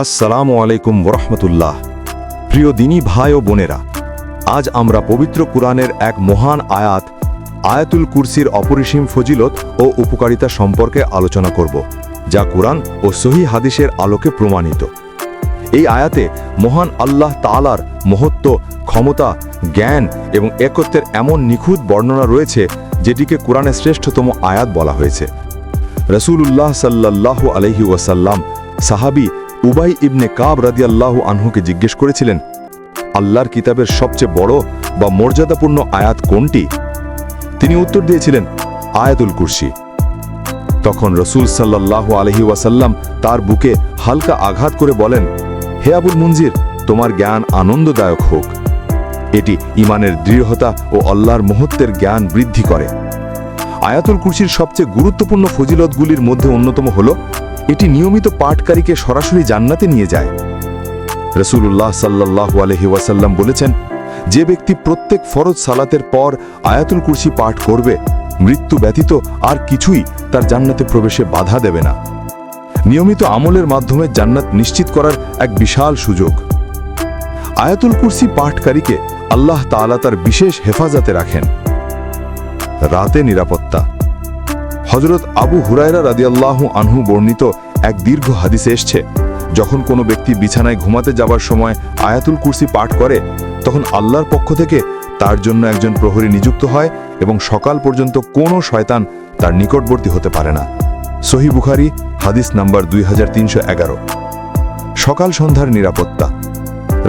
আসসালামু আলাইকুম ওরহমতুল্লাহ। প্রিয় দিনী ভাই ও বোনেরা, আজ আমরা পবিত্র কুরআনের এক মহান আয়াত, আয়াতুল কুরসির অপরিসীম ফজিলত ও উপকারিতা সম্পর্কে আলোচনা করব, যা কুরআন ও সহি হাদিসের আলোকে প্রমাণিত। এই আয়াতে মহান আল্লাহ তালার মহত্ব, ক্ষমতা, জ্ঞান এবং একত্বের এমন নিখুঁত বর্ণনা রয়েছে, যেটিকে কোরআনের শ্রেষ্ঠতম আয়াত বলা হয়েছে। রসুল্লাহ সাল্লাহ আলহি ওয়াসাল্লাম, সাহাবি উবাই ইবনে কাব রাদিয়াল্লাহু আনহুকে জিজ্ঞেস করেছিলেন, আল্লাহর কিতাবের সবচেয়ে বড় বা মর্যাদাপূর্ণ আয়াত কোনটি? তিনি উত্তর দিয়েছিলেন, আয়াতুল কুরসি। তখন রসুল সাল্লাহ আলহি ওয়াসাল্লাম তার বুকে হালকা আঘাত করে বলেন, হে আবুল মুনজির, তোমার জ্ঞান আনন্দদায়ক হোক। এটি ইমানের দৃঢ়তা ও আল্লাহর মহত্বের জ্ঞান বৃদ্ধি করে। আয়াতুল কুরসির সবচেয়ে গুরুত্বপূর্ণ ফজিলতগুলির মধ্যে অন্যতম হল এটি নিয়মিত পাঠকারীকে সরাসরি জান্নাতে নিয়ে যায়। রসুল্লাহ সাল্লাহ আলহি ওয়াসাল্লাম বলেছেন, যে ব্যক্তি প্রত্যেক ফরজ সালাতের পর আয়াতুল কুরসি পাঠ করবে, মৃত্যু ব্যতীত আর কিছুই তার জান্নাতে প্রবেশে বাধা দেবে না। নিয়মিত আমলের মাধ্যমে জান্নাত নিশ্চিত করার এক বিশাল সুযোগ। আয়াতুল কুরসি পাঠকারীকে আল্লাহ তাআলা তার বিশেষ হেফাজতে রাখেন। রাতে নিরাপত্তা। হজরত আবু হুরায়রা রাদিয়াল্লাহু আনহু বর্ণিত এক দীর্ঘ হাদিসে এসছে, যখন কোনো ব্যক্তি বিছানায় ঘুমাতে যাবার সময় আয়াতুল কুরসি পাঠ করে, তখন আল্লাহর পক্ষ থেকে তার জন্য একজন প্রহরী নিযুক্ত হয় এবং সকাল পর্যন্ত কোনো শয়তান তার নিকটবর্তী হতে পারে না। সহি বুখারি, হাদিস নাম্বার দুই হাজার তিনশো এগারো। সকাল সন্ধ্যার নিরাপত্তা।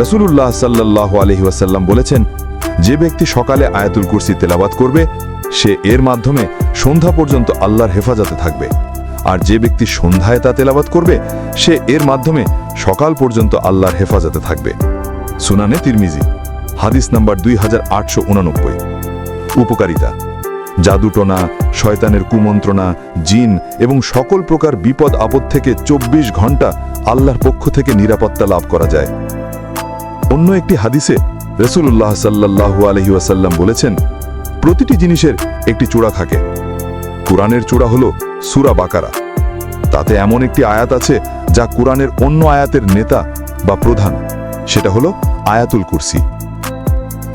রসুল্লাহ সাল্লাহ আলহি ওয়াসাল্লাম বলেছেন, যে ব্যক্তি সকালে আয়াতুল কুরসি তেলাবাত করবে, সে এর মাধ্যমে সন্ধ্যা পর্যন্ত আল্লাহর হেফাজতে থাকবে। আর যে ব্যক্তি সন্ধ্যায় তা তেলাবাত করবে, সে এর মাধ্যমে সকাল পর্যন্ত আল্লাহর হেফাজতে থাকবে। সুনানে তিরমিজি, হাদিস নাম্বার দুই উপকারিতা জাদুটনা শয়তানের কুমন্ত্রণা, জিন এবং সকল প্রকার বিপদ আপদ থেকে ২৪ ঘণ্টা আল্লাহর পক্ষ থেকে নিরাপত্তা লাভ করা যায়। অন্য একটি হাদিসে রসুল্লাহ সাল্লাহু আলহি ওয়াসাল্লাম বলেছেন, প্রতিটি জিনিসের একটি চূড়া থাকে। কোরআনের চূড়া হল সুরা বাকারা। তাতে এমন একটি আয়াত আছে যা কোরআনের অন্য আয়াতের নেতা বা প্রধান। সেটা হলো আয়াতুল কুরসি।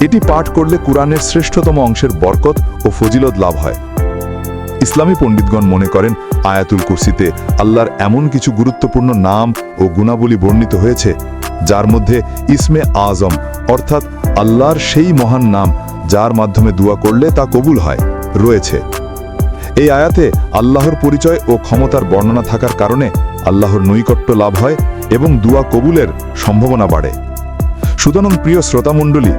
এটি পাঠ করলে কোরআনের শ্রেষ্ঠতম অংশের বরকত ও ফজিলত লাভ হয়। ইসলামী পণ্ডিতগণ মনে করেন আয়াতুল কুরসিতে আল্লাহর এমন কিছু গুরুত্বপূর্ণ নাম ও গুণাবলী বর্ণিত হয়েছে, যার মধ্যে ইসমে আজম অর্থাৎ আল্লাহর সেই মহান নাম যার মাধ্যমে দোয়া করলে তা কবুল হয়, রয়েছে। এই আয়াতে আল্লাহর পরিচয় ও ক্ষমতার বর্ণনা থাকার কারণে আল্লাহর নৈকট্য লাভ হয় এবং দুয়া কবুলের সম্ভাবনা বাড়ে। সুতরাং প্রিয় শ্রোতামণ্ডলী,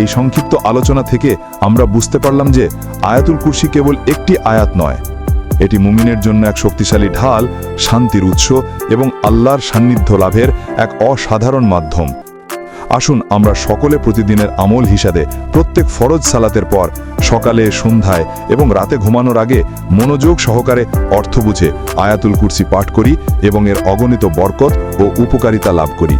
এই সংক্ষিপ্ত আলোচনা থেকে আমরা বুঝতে পারলাম যে আয়াতুল কুরসি কেবল একটি আয়াত নয়। এটি মুমিনের জন্য এক শক্তিশালী ঢাল, শান্তির উৎস এবং আল্লাহর সান্নিধ্য লাভের এক অসাধারণ মাধ্যম। আসুন আমরা সকলে প্রতিদিনের আমল হিসাবে প্রত্যেক ফরজ সালাতের পর সকালে, সন্ধ্যায় এবং রাতে ঘুমানোর আগে মনোযোগ সহকারে অর্থ বুঝে আয়াতুল কুরসি পাঠ করি এবং এর অগণিত বরকত ও উপকারিতা লাভ করি।